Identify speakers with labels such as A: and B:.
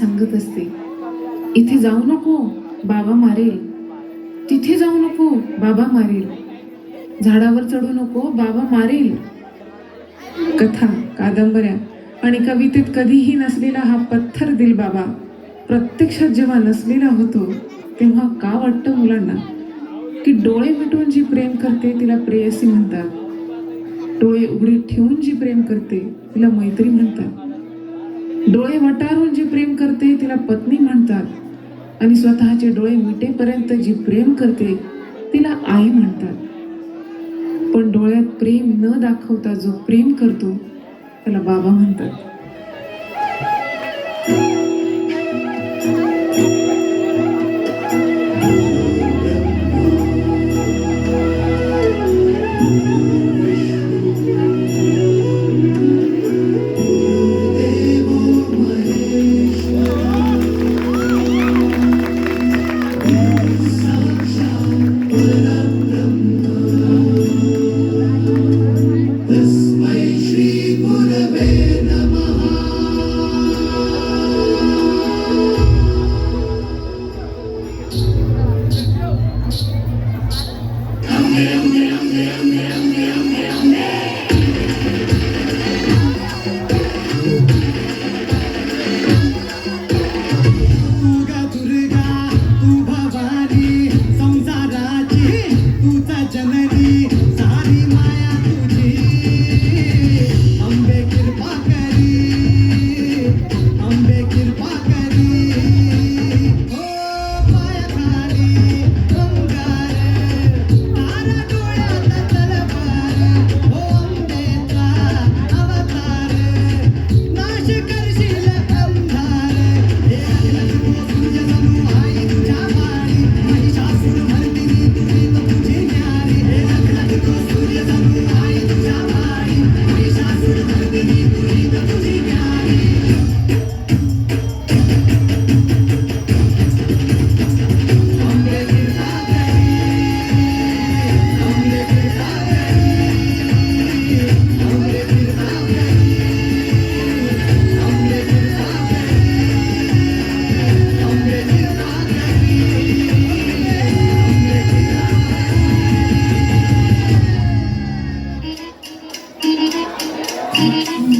A: सांगत असते इथे जाऊ नको बाबा मारेल. तिथे जाऊ नको बाबा मारेल. झाडावर चढू नको बाबा मारेल. कथा कादंबऱ्या आणि कवितेत कधीही नसलेला हा पत्थर दिल बाबा. प्रत्यक्षात जेव्हा नसलेला होतो तेव्हा का वाटतं मुलांना? की डोळे मिटून जी प्रेम करते तिला प्रेयसी म्हणतात. डोळे उघडे ठेवून जी प्रेम करते तिला मैत्री म्हणतात. डोळे वटारून जी प्रेम करते तिला पत्नी म्हणतात. आणि स्वतःचे डोळे मिटेपर्यंत जी प्रेम करते तिला आई म्हणतात. पण डोळ्यात प्रेम न दाखवता जो प्रेम करतो त्याला बाबा म्हणतात.
B: yeah, yeah, yeah.